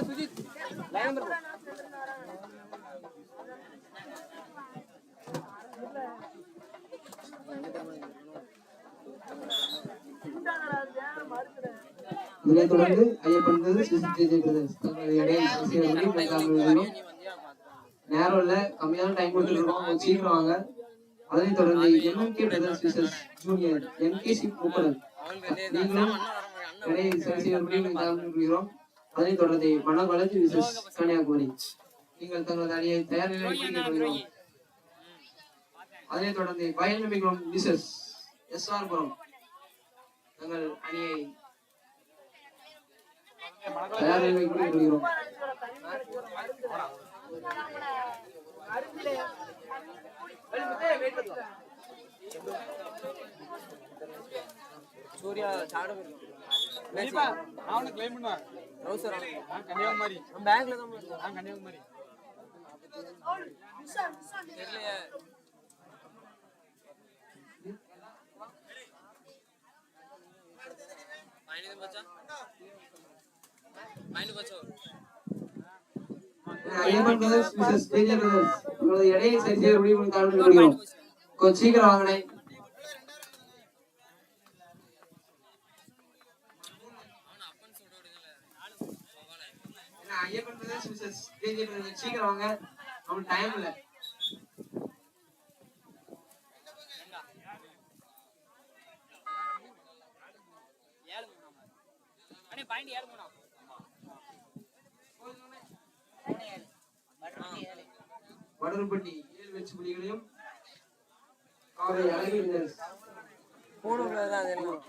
Sujith line number இதனைத் தொடர்ந்து Ayyappan brothers visit J நேரம் இல்ல கம்மியான டைம் கொடுத்துருக்கோம் சீக்கிரம் வாங்க. அதனைத் தொடர்ந்து MMK brothers versus junior MKC பூக்கடல் நீங்களும் இடையை சரி செய்வதற்கு கைதாமல் கொள்கிறோம் அதனைத் தொடர்ந்து மணவளர்ச்சி விசஸ் கன்னியாகுமரி நீங்கள் தங்களது அணியை தயார் நிலையில் அதனைத் தொடர்ந்து பயன்மிகுளம் விசஸ் எஸ்ஆர் புரம். தங்கள் அணியை தயார் நிலையில் கொள்கிறோம் సూర్య చాడ అవును క్లైంబ్ రావు సార్ కన్యాకుమారి బ్యాంక్ లేదా కన్యాకుమారి మైండ్ బచ్చా మైండ్ బచ్చా? Ayyappan brothers Mrs Teja brothers உங்களது எடையை சரி செய்ய முடியும் கொஞ்சம் சீக்கிரம் வாங்கினே ஐயப்பன் பிரதர்ஸ் மிஸ்ஸஸ் பிரதர்ஸ் சீக்கிரம் வாங்க. அவன் டைம் இல்ல ஏழு மூணாம் அண்ணே பாயிண்ட் ஏழு மூணாம் வடருப்பட்டி ஏழு வெச்சு புலிகளையும் காவை அழகி பிரதர்ஸ் மூணு தான் அது எல்லாம்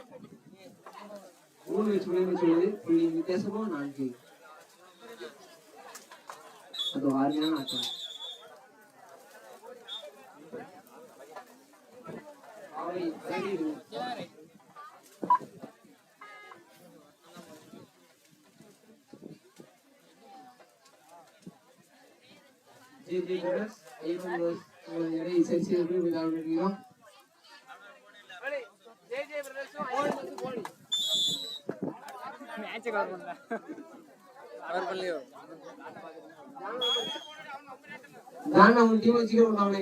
மூணு வெச்சு புலிகள் சொல்லுது புள்ளி வித்தியாசமும் நான்கு அது ஆறுமையான ஆட்டம் காவை ஜி ஜி ஜே ஜே சரி செய்ய முடியும் நான் உன் டீம் வச்சுக்கிறோம் நாளை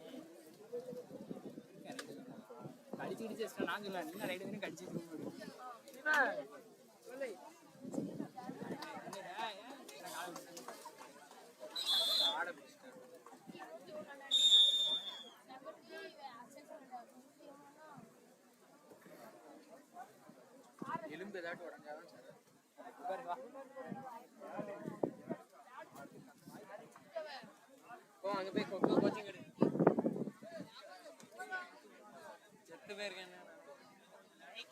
கடிச்சு கிடிச்சு நான் சொல்ல நீங்க ரைடு கடிச்சு எலும்பு ஏதாட்டும் உடஞ்சாதான் சரி. பாரு வா போ அங்க போய் கொக்கோ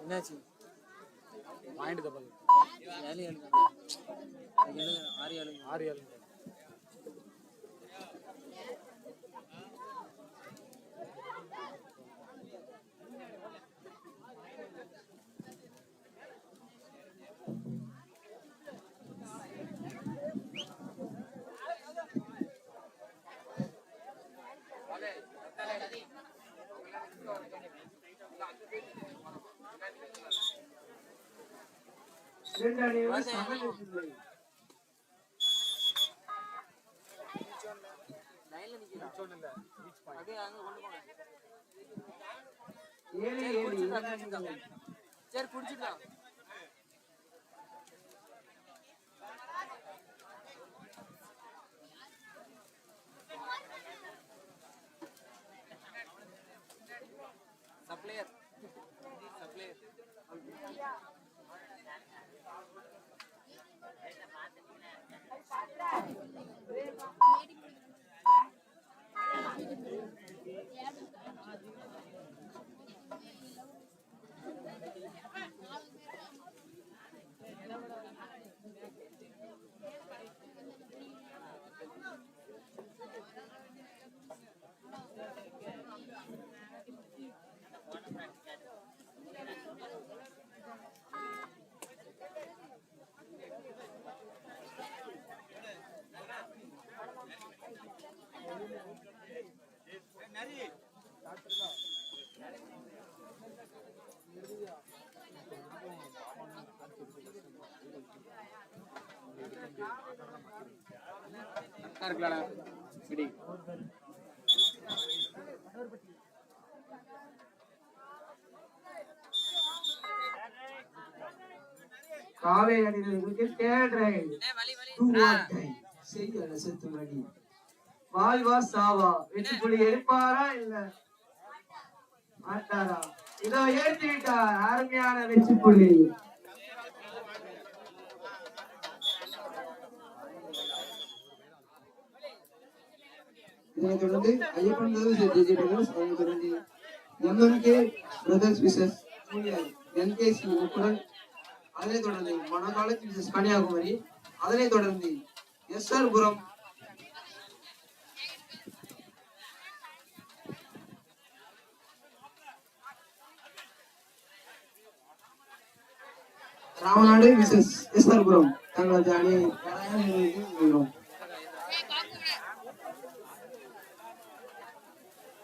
என்னாச்சு? ஏழு ஏழு ஆறு ஏழு ஆறு ஏழு இரண்டு அணிகளும் சம வெற்றி லைன்ல நிக்கிறோம் அப்படியே அங்க கொண்டு போங்க ஏழு சரி ஏழு குடிச்சிடலாம், சரி சப்ளையர் காவேரி அணிகளுக்கு டைம் செய்ய செத்து மணி வாழ்வா சாவா. வெற்றி புள்ளி எடுப்பாரா இல்ல? மாட்டாரா? இதோ ஏற்றி விட்டார் அருமையான வெற்றி புள்ளி இதனைத் தொடர்ந்து ஐயப்பன் பிரதர்ஸ் ஜெஜே பிரதர்ஸ் அதனைத் தொடர்ந்து எம்எம்கே பிரதர்ஸ் விசஸ் என்கேசி உட்புடன் அதனைத் தொடர்ந்து மணக்காலத்து விசஸ் கன்னியாகுமரி. அதனைத் தொடர்ந்து SR Puram Ramanad Mrs S R Puram தங்களது அணியை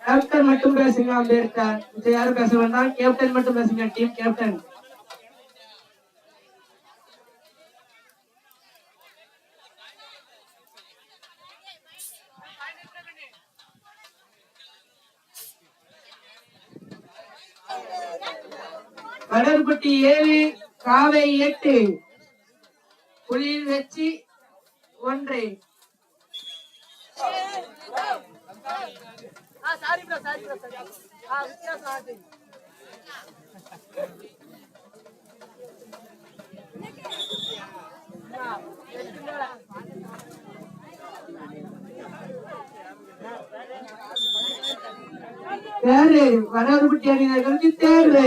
கேப்டன் மட்டும் பேசுங்க அம்பேத்கர் மிச்சம் யாரும் பேச வேண்டாம். கேப்டன் மட்டும் பேசுங்க டீம் கேப்டன் கடற்பட்டி ஏழு காவை எட்டு. புலியில் வச்சு ஒன்று. Sorry bro sorry bro sorry ஆ வித்தியாசம் ஆச்சு. தேர்வு வடகுப்பட்டி அணியினர்களுக்கு தேர்வு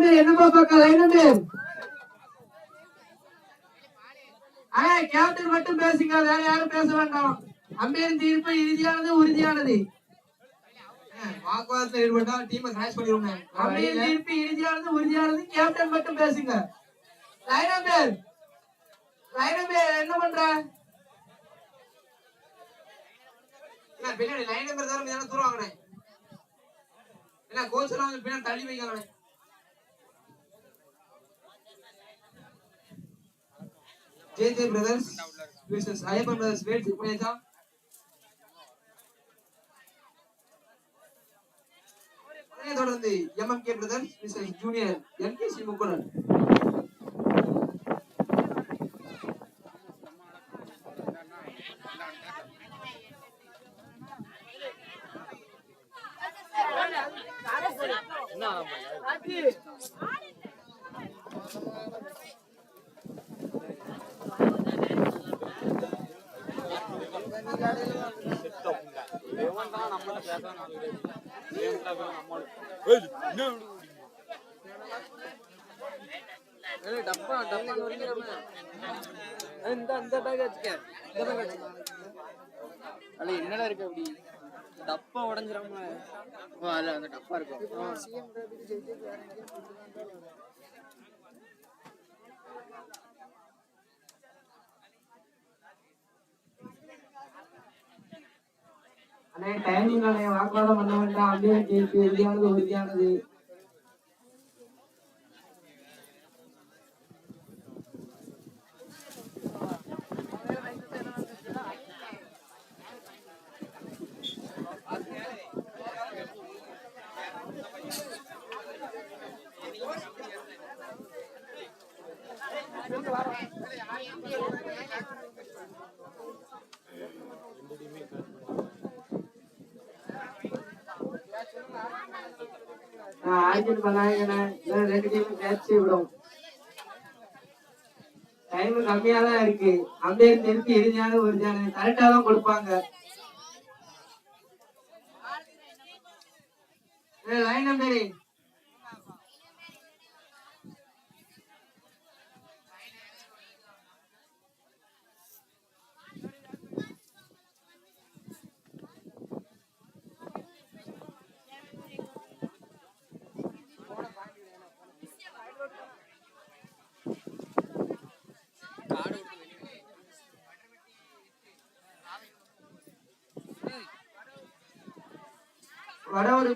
ஏய் லைன் நம்பர் என்னப்பா பார்க்க லைன் நம்பர் ஆ கேப்டன் மட்டும் பேசுங்க. வேற யாரும் பேச வேண்டாம். அம்பேரின் தீர்ப்பு இறுதியானது உறுதியானது. வாக்குவாதத்தில் ஈடுபட்டா டீமை கிராஷ் அம்பேரின் தீர்ப்பு இறுதியானது உறுதியானது. கேப்டன் மட்டும் பேசுங்க. லைன் நம்பர் லைன் நம்பர் என்ன பண்ற? பின்னாடி லைன் நம்பர் தவிர தூரம் வாங்கினேன் என்ன கோச் எல்லாம் வந்து பின்னாடி தள்ளி வைக்கிறானே J J brothers versus Ayyappan brothers wired சுப்ரேஜா பண்ணியாச்சா அதனைத் தொடர்ந்து MMK brothers versus junior NKC முக்குடன் நம்மள்ட்ட பேச ஏய், டப்பா டப்பா இந்த இந்த பேக் இந்த அல்ல என்னடா இருக்கு அப்படி டப்பா உடஞ்சிராம ஓ, அதுல அந்த டப்பா இருக்கும் அண்ணே டைமிங் வாக்குவாதம் பண்ண வேண்டாம் அப்படின்னு கேட்டு இறுதியானது உறுதியானது ஆர்ஜின் பண்ணாங்கன்னா இன்னும் ரெண்டு டீம் விடும். டைம் கம்மியா தான் இருக்கு அம்பேர் நிறுத்தி இறுதியான ஜான. கரெக்டா தான் கொடுப்பாங்க. லைன் நம்பரு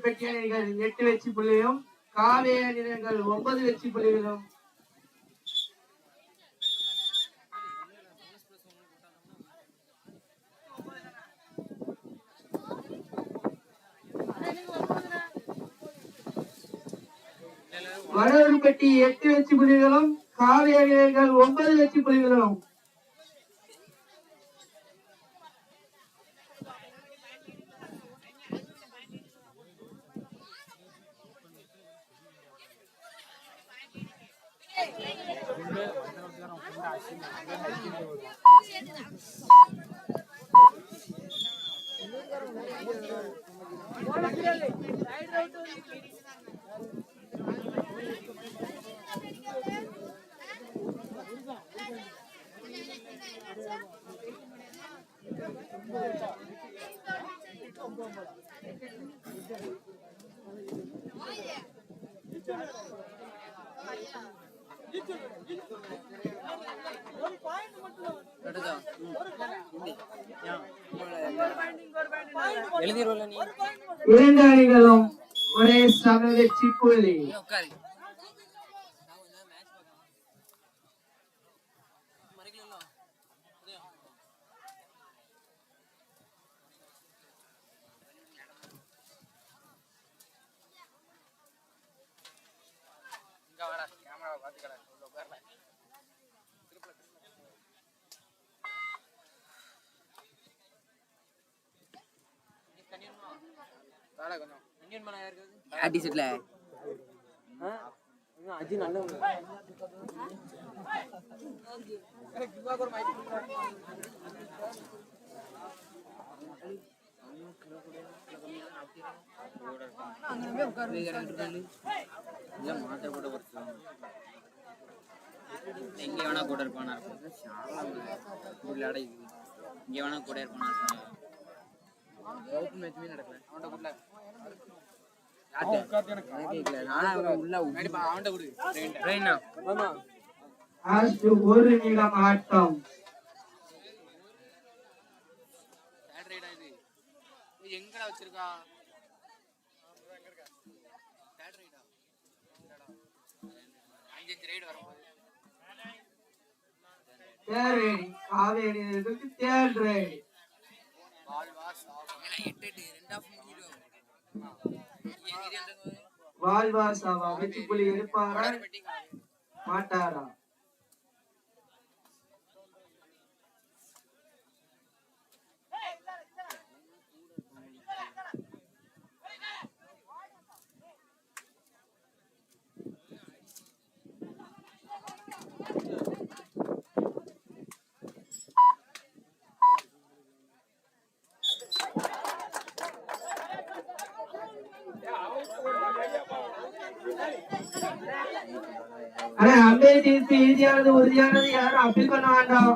பெட்டியணைகள் எட்டு வெற்றி புள்ளியும் காவே அணிகள் ஒன்பது வெற்றி புள்ளிகளும் வடவரு பெட்டி எட்டு வெற்றி புள்ளிகளும் காவே அணிகள் ஒன்பது வெற்றி புள்ளிகளும் Yeah. எழுதிடுவல நீ இரண்டு அணிகளும் ஒரே சம வெற்றி புள்ளி உட்காரு ஆட்டி செட்ல அஜி நல்ல மாத்திரை போட்டு கொடுத்துருவாங்க எங்க வேணா கூட இருப்பானா இருக்கும். அடைக்குது இங்க வேணா கூட இருப்பானா இருப்பாங்க ஓப்பன் மேட்ச்மே நடக்கல. அவன்கிட்ட கூட. லாஸ்ட் ஒரு நிமிடம் ஆட்டம் எங்கடா வச்சிருக்கா? அஞ்சஞ்சு ரைடு வரும்போது தேர்ட் ரைடு காவேரி அணிகளுக்கு தேர்ட் ரைடு எட்டு எட்டு ரெண்டு ஆஃப் முடிஞ்சிடும் வால்வா சவா வெற்றி புள்ளி எடுப்பாரா? மாட்டாரா? ஆனா அம்பே தீர்ப்பு இறுதியானது உறுதியானது யாரும் அப்பீல் பண்ண வேண்டாம்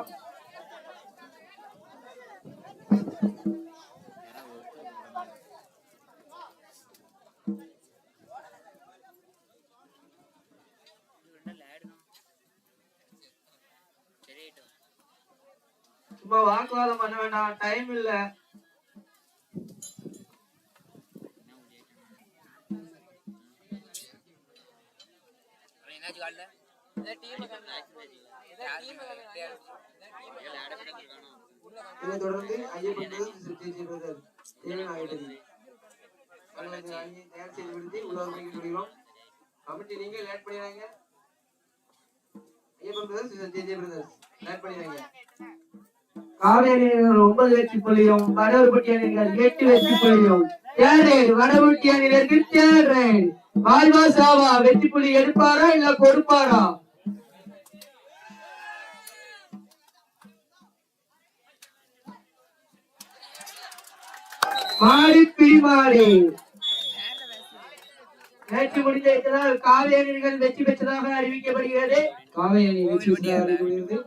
சும்மா வாக்குவாதம் பண்ண வேண்டாம். டைம் இல்ல. காலைல? இதை தொடர்ந்து ஐயப்பன் பிரதர்ஸ் சித்தி பிரதர் தேவன் அங்கே தயார் செய்து விடுத்து கமிட்டி நீங்க லேட் பண்ணிடுறாங்க ஐயப்பன் பிரதர்ஸ் பிரதர்ஸ் லேட் பண்ணிடுறாங்க காவேரி ஒன்பது வெற்றி புள்ளியும் வடவர்பட்டி அணியினர் எட்டு வெற்றி புள்ளியும். தேர்ட் வடவர்பட்டி வாழ்வா சாவா வெற்றி புள்ளி எடுப்பாரா இல்ல கொடுப்பாரா மாடி பிடிமாடி நேற்று முடிந்த இதனால் வெற்றி பெற்றதாக அறிவிக்கப்படுகிறது. காவை வெற்றி பெற்றதாக அறிவிக்கப்படுகிறது.